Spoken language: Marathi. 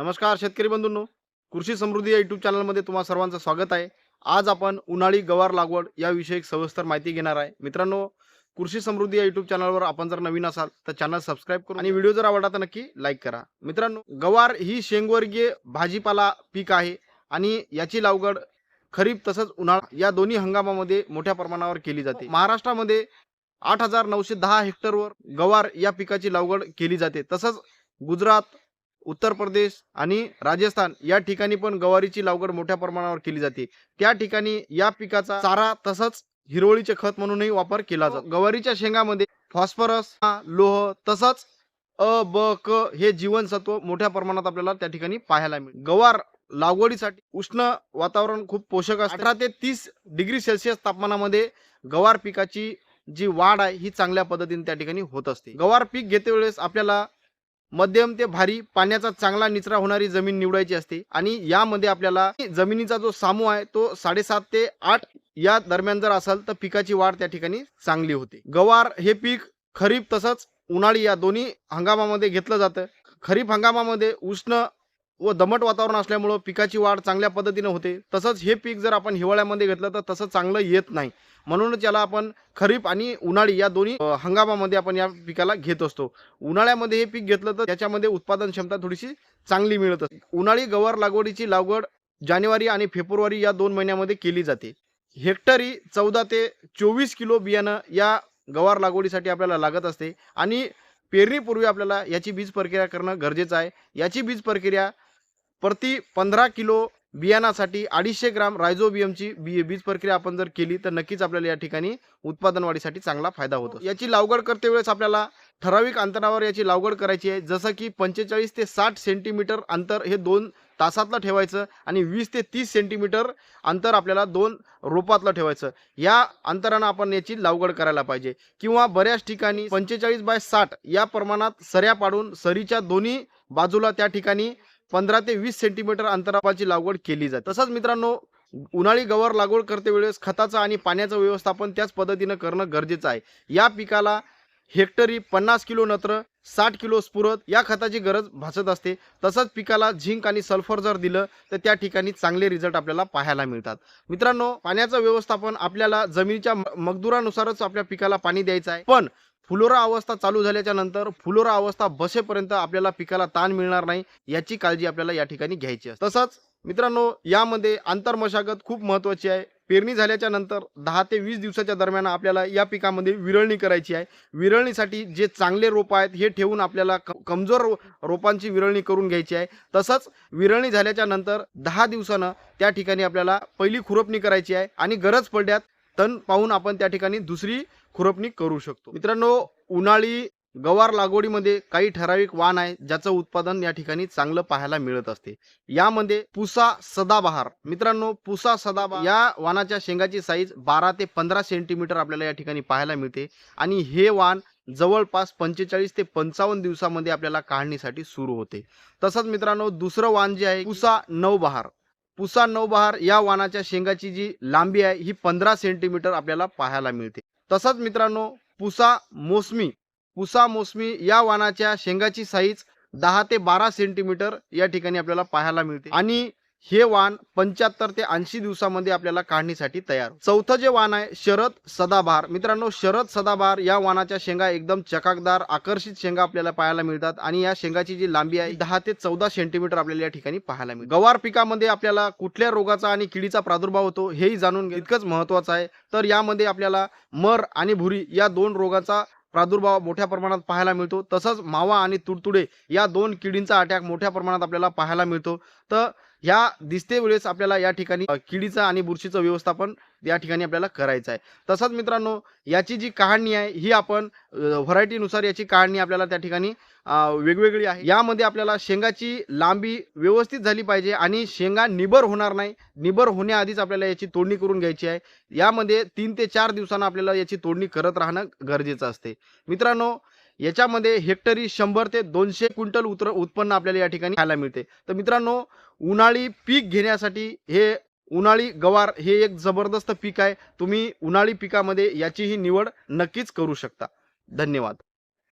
नमस्कार शेतकरी बंधूंनो. कृषी समृद्धी या युट्यूब चॅनलमध्ये तुम्हा सर्वांचं स्वागत आहे. आज आपण उन्हाळी गवार लागवड याविषयी सविस्तर माहिती घेणार आहे. मित्रांनो कृषी समृद्धी या युट्यूब चॅनलवर आपण जर नवीन असाल तर चॅनल सबस्क्राईब करून आणि व्हिडिओ जर आवडला तर नक्की लाईक करा. मित्रांनो गवार ही शेंगवर्गीय भाजीपाला पीक आहे आणि याची लागवड खरीप तसंच उन्हाळा या दोन्ही हंगामामध्ये मोठ्या प्रमाणावर केली जाते. महाराष्ट्रामध्ये आठ हजार नऊशे दहा हेक्टरवर गवार या पिकाची लागवड केली जाते. तसंच गुजरात उत्तर प्रदेश आणि राजस्थान या ठिकाणी पण गवारीची लागवड मोठ्या प्रमाणावर केली जाते. त्या ठिकाणी या पिकाचा चारा तसंच हिरवळीचे खत म्हणूनही वापर केला जातो. गवारीच्या शेंगामध्ये फॉस्फरस लोह तसंच अ ब क हे जीवनसत्व मोठ्या प्रमाणात आपल्याला त्या ठिकाणी पाहायला मिळेल गवार लागवडीसाठी उष्ण वातावरण खूप पोषक असते. अठरा ते तीस डिग्री सेल्सिअस तापमानामध्ये गवार पिकाची जी वाढ आहे ही चांगल्या पद्धतीने त्या ठिकाणी होत असते. गवार पीक घेते वेळेस आपल्याला मध्यम ते भारी पाण्याचा चांगला निचरा होणारी जमीन निवडायची असते. आणि यामध्ये आपल्याला जमिनीचा जो सामू आहे तो साडेसात ते आठ या दरम्यान जर असेल तर पिकाची वाढ त्या ठिकाणी चांगली होते. गवार हे पीक खरीप तसंच उन्हाळी या दोन्ही हंगामामध्ये घेतलं जातं. खरीप हंगामामध्ये उष्ण व दमट वातावरण असल्यामुळं पिकाची वाढ चांगल्या पद्धतीनं होते. तसंच हे पीक जर आपण हिवाळ्यामध्ये घेतलं तर तसं चांगलं येत नाही. म्हणूनच याला आपण खरीप आणि उन्हाळी या दोन्ही हंगामामध्ये आपण या पिकाला घेत असतो. उन्हाळ्यामध्ये हे पीक घेतलं तर त्याच्यामध्ये उत्पादन क्षमता थोडीशी चांगली मिळत असते. उन्हाळी गवार लागवडीची लागवड जानेवारी आणि फेब्रुवारी या दोन महिन्यामध्ये केली जाते. हेक्टरी चौदा ते चोवीस किलो बियाणं या गवार लागवडीसाठी आपल्याला लागत असते. आणि पेरणीपूर्वी आपल्याला याची बीज प्रक्रिया करणं गरजेचं आहे. याची बीज प्रक्रिया प्रति पंधरा किलो बियाणासाठी अडीचशे ग्राम रायझोबियमची बी बीज प्रक्रिया आपण जर केली तर नक्कीच आपल्याला या ठिकाणी उत्पादन वाढीसाठी चांगला फायदा होतो. याची लागवड करते वेळेस आपल्याला ठराविक अंतरावर याची लागवड करायची आहे. जसं की पंचेचाळीस ते साठ सेंटीमीटर अंतर हे दोन तासातलं ठेवायचं आणि वीस ते तीस सेंटीमीटर अंतर आपल्याला दोन रोपातलं ठेवायचं. या अंतरानं आपण याची लागवड करायला पाहिजे. किंवा बऱ्याच ठिकाणी पंचेचाळीस बाय साठ या प्रमाणात सऱ्या पाडून सरीच्या दोन्ही बाजूला त्या ठिकाणी पंधरा ते वीस सेंटीमीटर अंतरापाची लागवड केली जाते. तसंच मित्रांनो उन्हाळी गवार लागवड करते वेळेस खताचं आणि पाण्याचं व्यवस्थापन त्याच पद्धतीनं करणं गरजेचं आहे. या पिकाला हेक्टरी पन्नास किलो नत्र साठ किलो स्फुरत या खताची गरज भासत असते. तसंच पिकाला झिंक आणि सल्फर जर दिलं तर त्या ठिकाणी चांगले रिझल्ट आपल्याला पाहायला मिळतात. मित्रांनो पाण्याचं व्यवस्थापन आपल्याला जमिनीच्या म- मगदुरानुसारच आपल्या पिकाला पाणी द्यायचं आहे. पण फुलोरा अवस्था चालू झाल्याच्यानंतर फुलोरा अवस्था बसेपर्यंत आपल्याला पिकाला ताण मिळणार नाही याची काळजी आपल्याला या ठिकाणी घ्यायची असते. तसंच मित्रांनो यामध्ये आंतरमशागत खूप महत्त्वाची आहे. पेरणी झाल्याच्यानंतर दहा ते वीस दिवसाच्या दरम्यान आपल्याला या पिकामध्ये विरळणी करायची आहे. विरळणीसाठी जे चांगले रोप आहेत हे ठेवून आपल्याला कमजोर रो- रोपांची विरळणी करून घ्यायची आहे. तसंच विरळणी झाल्याच्यानंतर दहा दिवसानं त्या ठिकाणी आपल्याला पहिली खुरपणी करायची आहे आणि गरज पडल्यात तण पाहून आपण त्या ठिकाणी दुसरी खुरपणी करू शकतो. मित्रांनो उन्हाळी गवार लागवडीमध्ये काही ठराविक वाण आहे ज्याचं उत्पादन या ठिकाणी चांगलं पाहायला मिळत असते. यामध्ये पुसा सदाबहार. मित्रांनो पुसा सदाबहार या वाणाच्या शेंगाची साईज बारा ते पंधरा सेंटीमीटर आपल्याला या ठिकाणी पाहायला मिळते. आणि हे वाण जवळपास पंचेचाळीस ते पंचावन्न दिवसामध्ये आपल्याला काढणीसाठी सुरू होते. तसंच मित्रांनो दुसरं वाण जे आहे पुसा नवबहार. पुसा नवबहार या वाणाच्या शेंगाची जी लांबी आहे ही पंधरा सेंटीमीटर आपल्याला पाहायला मिळते. तसंच मित्रांनो पुसा मोसमी पुसा मोसमी या वाणाच्या शेंगाची साईज दहा ते बारा सेंटीमीटर या ठिकाणी आपल्याला पाहायला मिळते. आणि हे वाण पंच्याहत्तर ते ऐंशी दिवसामध्ये आपल्याला काढणीसाठी तयार चौथं जे वाण आहे शरद सदाबहार. मित्रांनो शरद सदाबहार या वाणाच्या शेंगा एकदम चकाकदार आकर्षित शेंगा आपल्याला पाहायला मिळतात आणि या शेंगाची जी लांबी आहे दहा ते चौदा सेंटीमीटर आपल्याला या ठिकाणी पाहायला मिळते. गवार पिकामध्ये आपल्याला कुठल्या रोगाचा आणि किडीचा प्रादुर्भाव होतो हेही जाणून इतकंच महत्वाचं आहे. तर यामध्ये आपल्याला मर आणि भुरी या दोन रोगाचा प्रादुर्भाव मोठ्या प्रमाणात पाहायला मिळतो. तसंच मावा आणि तुडतुडे या दोन किडींचा अटॅक मोठ्या प्रमाणात आपल्याला पाहायला मिळतो. तर ह्या दिसते वेळेस आपल्याला या ठिकाणी किडीचं आणि बुरशीचं व्यवस्थापन या ठिकाणी आपल्याला करायचं आहे तसंच मित्रांनो याची जी कहाणी आहे ही आपण व्हरायटीनुसार याची कहाणी आपल्याला त्या ठिकाणी वेगवेगळी आहे. यामध्ये आपल्याला शेंगाची लांबी व्यवस्थित झाली पाहिजे आणि शेंगा निबर होणार नाही. निबर होण्याआधीच आपल्याला याची तोडणी करून घ्यायची आहे. यामध्ये तीन ते चार दिवसांना आपल्याला याची तोडणी करत राहणं गरजेचं असते. मित्रांनो याच्यामध्ये हेक्टरी शंभर ते दोनशे क्विंटल उतर उत्पन्न आपल्याला या ठिकाणी खायला मिळते. तर मित्रांनो उन्हाळी पीक घेण्यासाठी हे उन्हाळी गवार हे एक जबरदस्त पीक आहे. तुम्ही उन्हाळी पिकामध्ये याचीही निवड नक्कीच करू शकता. धन्यवाद.